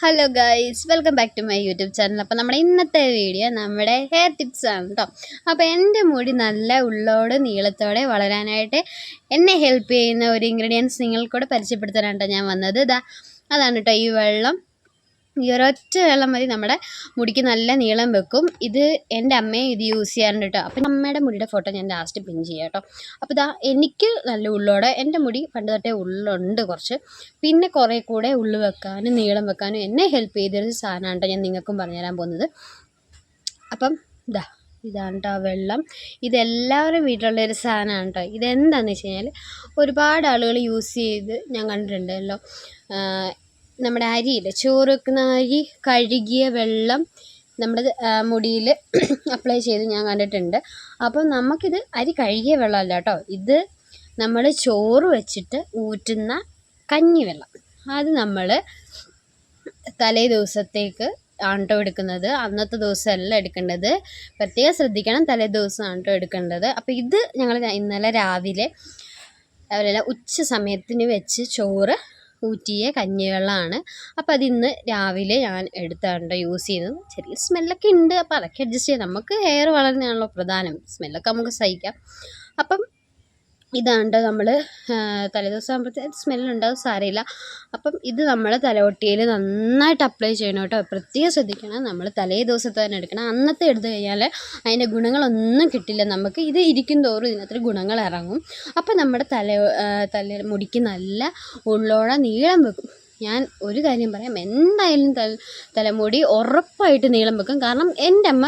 Hello guys welcome back to my YouTube channel അപ്പോൾ നമ്മുടെ ഇന്നത്തെ വീഡിയോ നമ്മുടെ ഹെയർ ടിപ്സ് ആണ് കേട്ടോ അപ്പോൾ എന്റെ മുടി നല്ല ഉള്ളോട് നീളത്തോടെ വളരാനായിട്ട് എന്നെ ഹെൽപ്പ് ചെയ്യുന്ന ഒരു ഇൻഗ്രീഡിയൻസ് നിങ്ങൾക്കൂടെ പരിചയപ്പെടുത്താനാണ് ഞാൻ വന്നത്. ഇതാ അതാണ് കേട്ടോ ഈ വെള്ളം. ഈ ഒരൊറ്റ വെള്ളം മതി. നമ്മുടെ മുടിക്ക് നല്ല നീളം വെക്കും. ഇത് എന്റെ അമ്മയും ഇത് യൂസ് ചെയ്യാറുണ്ട് കേട്ടോ. അപ്പം അമ്മയുടെ മുടിയുടെ ഫോട്ടോ ഞാൻ ലാസ്റ്റ് പിൻ ചെയ്യാം കേട്ടോ. അപ്പോൾ ഇതാ എനിക്ക് നല്ല ഉള്ളോടെ എന്റെ മുടി പണ്ട് തൊട്ടേ ഉള്ളുണ്ട് കുറച്ച്. പിന്നെ കുറേ കൂടെ ഉള്ളു വെക്കാനും നീളം വെക്കാനും എന്നെ ഹെൽപ്പ് ചെയ്തൊരു സാധനമാണ് കേട്ടോ ഞാൻ നിങ്ങൾക്കും പറഞ്ഞുതരാൻ പോകുന്നത്. അപ്പം ഇതാ ഇതാണ് കേട്ടോ വെള്ളം. ഇതെല്ലാവരും വീട്ടിലുള്ള ഒരു സാധനമാണ് കേട്ടോ. ഇതെന്താണെന്ന് വെച്ച് കഴിഞ്ഞാൽ ഒരുപാട് ആളുകൾ യൂസ് ചെയ്ത് ഞാൻ കണ്ടിട്ടുണ്ടല്ലോ. നമ്മുടെ അരിയില്ലേ? ചോറ് വെക്കുന്ന അരി കഴുകിയ വെള്ളം നമ്മുടെ മുടിയിൽ അപ്ലൈ ചെയ്ത് ഞാൻ കണ്ടിട്ടുണ്ട്. അപ്പോൾ നമുക്കിത് അരി കഴുകിയ വെള്ളമല്ല കേട്ടോ. ഇത് നമ്മൾ ചോറ് വെച്ചിട്ട് ഊറ്റുന്ന കഞ്ഞിവെള്ളം അത് നമ്മൾ തലേ ദിവസത്തേക്ക് ആണ്ടോ എടുക്കുന്നത് അന്നത്തെ ദിവസമല്ല എടുക്കേണ്ടത്. പ്രത്യേകം ശ്രദ്ധിക്കണം തലേ ദിവസം ആണ്ടോ എടുക്കേണ്ടത്. അപ്പോൾ ഇത് ഞങ്ങൾ ഇന്നലെ രാവിലെ അതുപോലെ ഉച്ച സമയത്തിന് വെച്ച് ചോറ് ഊറ്റിയ കഞ്ഞിവെള്ളമാണ്. അപ്പോൾ അതിന്ന് രാവിലെ ഞാൻ എടുത്താണ് യൂസ് ചെയ്യുന്നത് ചെറിയ സ്മെല്ലൊക്കെ ഉണ്ട് അപ്പോൾ അതൊക്കെ അഡ്ജസ്റ്റ് ചെയ്യാം. നമുക്ക് ഹെയർ വളരുന്നതാണല്ലോ പ്രധാനം. സ്മെല്ലൊക്കെ നമുക്ക് സഹിക്കാം. അപ്പം ഇതാണ് നമ്മൾ തലേദിവസം ആകുമ്പോഴത്തേക്ക് സ്മെല്ലുണ്ടാവും സാരമില്ല അപ്പം ഇത് നമ്മൾ തലവൊട്ടിയിൽ നന്നായിട്ട് അപ്ലൈ ചെയ്യണം കേട്ടോ. പ്രത്യേകം ശ്രദ്ധിക്കണം. നമ്മൾ തലേ ദിവസത്തെ തന്നെ എടുക്കണം. അന്നത്തെ എടുത്തു കഴിഞ്ഞാൽ അതിന്റെ ഗുണങ്ങളൊന്നും കിട്ടില്ല. നമുക്ക് ഇത് ഇരിക്കും തോറും ഇതിനകത്ത് ഗുണങ്ങൾ ഇറങ്ങും. അപ്പം നമ്മുടെ തല തല മുടിക്ക് നല്ല ഉള്ളോടെ നീളം വെക്കും. ഞാൻ ഒരു കാര്യം പറയാം. എന്തായാലും തല തലമുടി ഉറപ്പായിട്ട് നീളം വെക്കും. കാരണം എന്റെ അമ്മ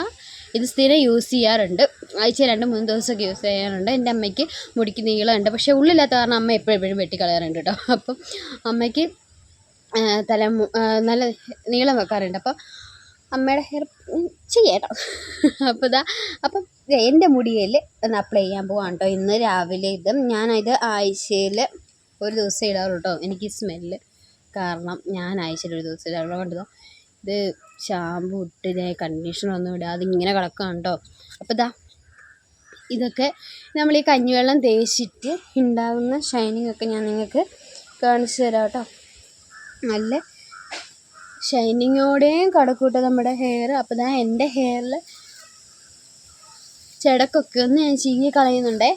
ഇത് സ്ഥിരം യൂസ് ചെയ്യാറുണ്ട്. ആഴ്ച രണ്ട് മൂന്ന് ദിവസമൊക്കെ യൂസ് ചെയ്യാറുണ്ട്. എന്റെ അമ്മയ്ക്ക് മുടിക്ക് നീളമുണ്ട്. പക്ഷേ ഉള്ളില്ലാത്ത കാരണം അമ്മ എപ്പോഴും എപ്പോഴും വെട്ടിക്കളയാറുണ്ട് കേട്ടോ. അപ്പം അമ്മയ്ക്ക് തല നല്ല നീളം വെക്കാറുണ്ട്. അപ്പോൾ അമ്മയുടെ ഹെയർ ചെയ്യാട്ടോ. അപ്പോൾ ഇതാ അപ്പം എന്റെ മുടിയിൽ ഒന്ന് അപ്ലൈ ചെയ്യാൻ പോവാണ് കേട്ടോ. ഇന്ന് രാവിലെ ഇത് ഞാനത് ആഴ്ചയിൽ ഒരു ദിവസം ഇടാറുള്ളൂ കേട്ടോ. എനിക്ക് സ്മെല്ല് കാരണം ഞാൻ ആഴ്ചയിൽ ഒരു ദിവസം ഇടാറുള്ളൂ. കണ്ടതോ ഇത് ഷാമ്പു ഇട്ട് കണ്ടീഷണറൊന്നും ഇടാതെ ഇങ്ങനെ കിടക്കുകയാണ് കേട്ടോ അപ്പോൾ ഇതാ ഇതൊക്കെ നമ്മൾ ഈ കഞ്ഞിവെള്ളം തേച്ചിട്ട് ഉണ്ടാകുന്ന ഷൈനിങ് ഒക്കെ ഞാൻ നിങ്ങൾക്ക് കാണിച്ചു തരാം കേട്ടോ നല്ല ഷൈനിങ്ങോടെയും കടക്കൂട്ടോ നമ്മുടെ ഹെയർ അപ്പോൾ ഇതാ എന്റെ ഹെയറിൽ ചെടക്കൊക്കെ ഒന്ന് ഞാൻ ചീങ്ങി കളയുന്നുണ്ടേ.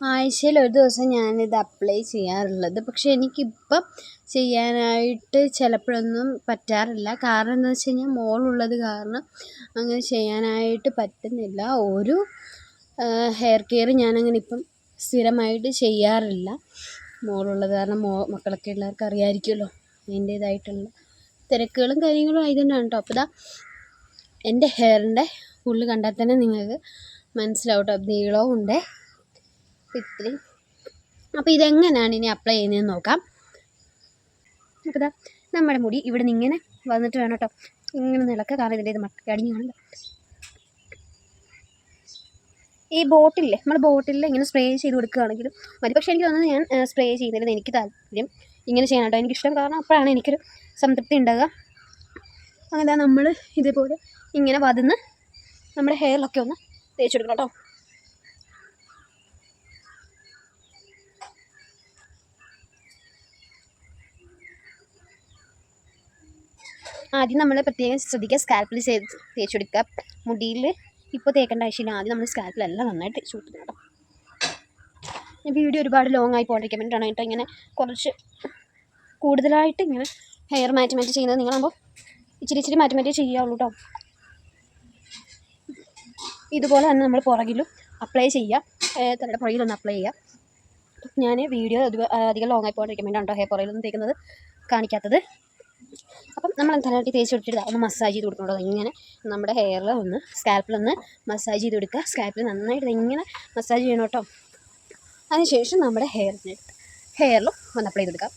ആഴ്ചയിൽ ഒരു ദിവസം ഞാനിത് അപ്ലൈ ചെയ്യാറുള്ളത്. പക്ഷേ എനിക്കിപ്പം ചെയ്യാനായിട്ട് ചിലപ്പോഴൊന്നും പറ്റാറില്ല. കാരണം എന്താണെന്ന് വെച്ച് കഴിഞ്ഞാൽ മോളുള്ളത് കാരണം അങ്ങനെ ചെയ്യാനായിട്ട് പറ്റുന്നില്ല. ഒരു ഹെയർ കെയർ ഞാനങ്ങനെ ഇപ്പം സ്ഥിരമായിട്ട് ചെയ്യാറില്ല. മോളുള്ളത് കാരണം മോ മക്കളൊക്കെ ഉള്ളവർക്ക് അറിയാമായിരിക്കുമല്ലോ അതിന്റേതായിട്ടുള്ള തിരക്കുകളും കാര്യങ്ങളും ആയതുകൊണ്ടാണ് കേട്ടോ. അപ്പോൾ ഇതാ എന്റെ ഹെയറിന്റെ ഉള്ളിൽ കണ്ടാൽ തന്നെ നിങ്ങൾക്ക് മനസ്സിലാവും നീളവും ഉണ്ട്. ഇത്രയും. അപ്പോൾ ഇതെങ്ങനെയാണ് ഇനി അപ്ലൈ ചെയ്യുന്നതെന്ന് നോക്കാം. അപ്പോൾ നമ്മുടെ മുടി ഇവിടെ നിന്ന് ഇങ്ങനെ വന്നിട്ട് വേണം കേട്ടോ ഇങ്ങനെ നിളക്കുക കാരണം ഇതിന്റെ ഇത് മട്ട അടിഞ്ഞ് ഈ ബോട്ടിലില്ലേ നമ്മൾ ബോട്ടിലിൽ ഇങ്ങനെ സ്പ്രേ ചെയ്ത് കൊടുക്കുകയാണെങ്കിലും മതി. പക്ഷേ എനിക്ക് തോന്നുന്നത് ഞാൻ സ്പ്രേ ചെയ്യുന്നതിന് എനിക്ക് താല്പര്യം ഇങ്ങനെ ചെയ്യണം കേട്ടോ എനിക്കിഷ്ടം കാരണം അപ്പോഴാണ് എനിക്കൊരു സംതൃപ്തി ഉണ്ടാകുക അങ്ങനെ നമ്മൾ ഇതേപോലെ ഇങ്ങനെ വതന്ന് നമ്മുടെ ഹെയറിലൊക്കെ ഒന്ന് തേച്ചെടുക്കണം കേട്ടോ ആദ്യം നമ്മൾ പ്രത്യേകം ശ്രദ്ധിക്കുക സ്കാൽപ്പിൽ ചെയ്ത് തേച്ച് കൊടുക്കുക മുടിയിൽ ഇപ്പോൾ തേക്കേണ്ട ആവശ്യമില്ല. ആദ്യം നമ്മൾ സ്കാൽപ്പിലെല്ലാം നന്നായിട്ട് തേച്ച് കൊടുക്കണം കേട്ടോ വീഡിയോ ഒരുപാട് ലോങ് ആയി പോകാണ്ടിരിക്കാൻ വേണ്ടിയിട്ടാണ് ഇങ്ങനെ കുറച്ച് കൂടുതലായിട്ട് ഇങ്ങനെ ഹെയർ മാറ്റി ചെയ്യുന്നത് നിങ്ങളാകുമ്പോൾ ഇച്ചിരി ഇച്ചിരി മാറ്റി ചെയ്യാവുള്ളൂ കേട്ടോ ഇതുപോലെ തന്നെ നമ്മൾ പുറകിലും അപ്ലൈ ചെയ്യുക. തലയുടെ പുറകിലൊന്ന് അപ്ലൈ ചെയ്യുക. ഞാൻ വീഡിയോ അധികം ലോങ് ആയി പോകാണ്ടിരിക്കാൻ വേണ്ടിയിട്ടാണ് കേട്ടോ ഹെയർ പുറകിലൊന്നും തേക്കുന്നത് കാണിക്കാത്തത്. അപ്പം നമ്മൾ തലയോട്ടി തേച്ച് കൊടുത്തിട്ട് ഒന്ന് മസാജ് ചെയ്ത് കൊടുക്കണം ഇങ്ങനെ നമ്മുടെ ഹെയറിൽ ഒന്ന് സ്കാൽപ്പിലൊന്ന് മസാജ് ചെയ്ത് കൊടുക്കുക. സ്കാൽപ്പിൽ നന്നായിട്ട് ഇങ്ങനെ മസാജ് ചെയ്യണം കേട്ടോ. അതിനുശേഷം നമ്മുടെ ഹെയറിന് ഹെയറിലും ഒന്ന് അപ്ലൈ ചെയ്ത് കൊടുക്കാം.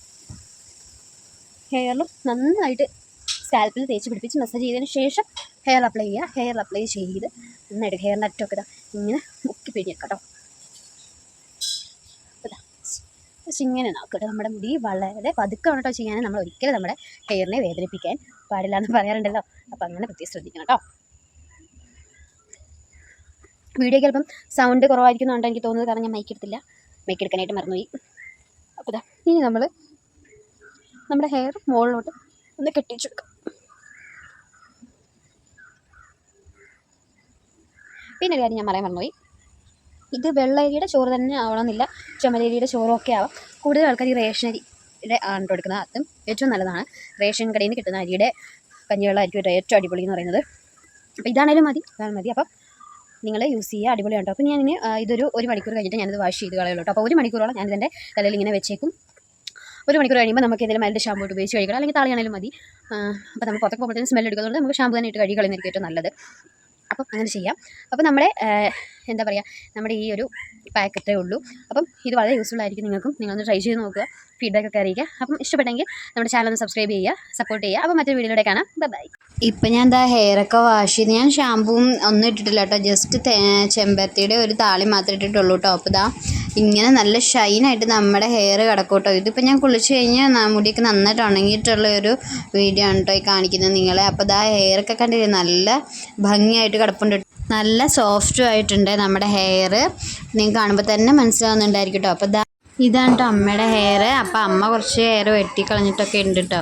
ഹെയറിലും നന്നായിട്ട് സ്കാൽപ്പിൽ തേച്ച് പിടിപ്പിച്ച് മസാജ് ചെയ്തതിന് ശേഷം ഹെയർ അപ്ലൈ ചെയ്യുക. ഹെയർ അപ്ലൈ ചെയ്ത് നന്നായിട്ട് ഹെയറിന്റെ അറ്റമൊക്കെ ഇങ്ങനെ മുക്കി പിടിക്കാം കേട്ടോ. ജസ്റ്റ് ഇങ്ങനെ നോക്കട്ടെ നമ്മുടെ മുടി വളരെ പതുക്കെ കേട്ടോ ചെയ്യാൻ. നമ്മൾ ഒരിക്കലും നമ്മുടെ ഹെയറിനെ വേദനിപ്പിക്കാൻ പാടില്ല എന്ന് പറയാറുണ്ടല്ലോ. അപ്പോൾ അങ്ങനെ പ്രത്യേകം ശ്രദ്ധിക്കണം കേട്ടോ. വീഡിയോ ചിലപ്പം സൗണ്ട് കുറവായിരിക്കുന്നുണ്ടോ എനിക്ക് തോന്നുന്നത്. കാരണം ഞാൻ മൈക്ക് എടുത്തില്ല. മൈക്ക് മറന്നുപോയി. അപ്പോൾ ഇതാ ഇനി നമ്മൾ നമ്മുടെ ഹെയർ മുകളിലോട്ട് ഒന്ന് കെട്ടിച്ചു കൊടുക്കാം പിന്നെ കാര്യം ഞാൻ പറയാൻ മറന്നുപോയി. ഇത് വെള്ളരിയുടെ ചോറ് തന്നെ ആവണമെന്നില്ല ചുമലരിയുടെ ചോറും ഒക്കെ ആവാം. കൂടുതൽ ആൾക്കാർ ഈ റേഷൻ അരിയുടെ ആണ് കൊടുക്കുന്നത് അതും ഏറ്റവും നല്ലതാണ്. റേഷൻ കടയിൽ നിന്ന് കിട്ടുന്ന അരിയുടെ കഞ്ഞിവെള്ളമായിരിക്കും ഏറ്റവും അടിപൊളി എന്ന് പറയുന്നത്. അപ്പോൾ ഇതാണേലും മതി ഇതാണ് മതി. അപ്പം നിങ്ങൾ യൂസ് ചെയ്യുക അടിപൊളിയാണ് അപ്പോൾ ഇനി ഇതൊരു ഒരു മണിക്കൂർ കഴിഞ്ഞിട്ട് ഞാനിത് വാഷ് ചെയ്ത് കളയുള്ളൂ അപ്പോൾ ഒരു മണിക്കൂറോളം ഞാനിതിന്റെ തലയിൽ ഇങ്ങനെ വെച്ചേക്കും. ഒരു മണിക്കൂർ കഴിയുമ്പോൾ നമുക്ക് എന്തെങ്കിലും മലിന്റെ ഷാമ്പൂ ഇട്ട് ഉപയോഗിച്ച് കഴിക്കണം. അല്ലെങ്കിൽ താളിയാണെങ്കിലും മതി. അപ്പോൾ നമുക്ക് പുറത്തൊക്കെ പോകുമ്പോഴത്തേക്കും സ്മെൽ എടുക്കുന്നതുകൊണ്ട് നമുക്ക് ഷാമ്പൂ തന്നെ ഇട്ട് കഴുകി കളയുന്നതായിരിക്കും ഏറ്റവും നല്ലത്. അപ്പം അങ്ങനെ ചെയ്യാം. അപ്പം നമ്മുടെ എന്താ പറയുക നമ്മുടെ ഈ ഒരു പാക്കറ്റേ ഉള്ളൂ. അപ്പം ഇത് വളരെ യൂസ്ഫുൾ ആയിരിക്കും നിങ്ങൾക്കും. നിങ്ങളൊന്ന് ട്രൈ ചെയ്ത് നോക്കുക ഫീഡ്ബാക്ക് ഒക്കെ അറിയിക്കുക. അപ്പം ഇഷ്ടപ്പെട്ടെങ്കിൽ നമ്മുടെ ചാനൽ ഒന്ന് സബ്സ്ക്രൈബ് ചെയ്യുക സപ്പോർട്ട് ചെയ്യുക. അപ്പം മറ്റൊരു വീഡിയോയിലൂടെ കാണാം. ബൈ ഇപ്പം ഞാൻ എന്താ ഹെയറൊക്കെ വാഷ് ചെയ്ത് ഞാൻ ഷാമ്പൂവും ഒന്നും ഇട്ടിട്ടില്ല കേട്ടോ. ജസ്റ്റ് ചെമ്പരത്തിയുടെ ഒരു താളി മാത്രമേ ഇട്ടിട്ടുള്ളൂ കേട്ടോ. അപ്പോൾ ഇതാ ഇങ്ങനെ നല്ല ഷൈനായിട്ട് നമ്മുടെ ഹെയർ കിടക്കും കേട്ടോ ഇതിപ്പോൾ ഞാൻ കുളിച്ച് കഴിഞ്ഞാൽ മുടിയൊക്കെ നന്നായിട്ട് ഉണങ്ങിയിട്ടുള്ള ഒരു വീഡിയോ ആണ് കേട്ടോ ഈ കാണിക്കുന്നത് നിങ്ങളെ. അപ്പോൾ ഇതാ ഹെയറൊക്കെ കണ്ടില്ലേ? നല്ല ഭംഗിയായിട്ട് കിടപ്പുണ്ട്. നല്ല സോഫ്റ്റും ആയിട്ടുണ്ട് നമ്മുടെ ഹെയർ നിങ്ങൾക്ക് കാണുമ്പോൾ തന്നെ മനസ്സിലാവുന്നുണ്ടായിരിക്കും കേട്ടോ അപ്പോൾ ഇതാ ഇതാണ് കേട്ടോ അമ്മയുടെ ഹെയർ അപ്പോൾ അമ്മ കുറച്ച് ഹെയർ വെട്ടിക്കളഞ്ഞിട്ടൊക്കെ ഉണ്ട് കേട്ടോ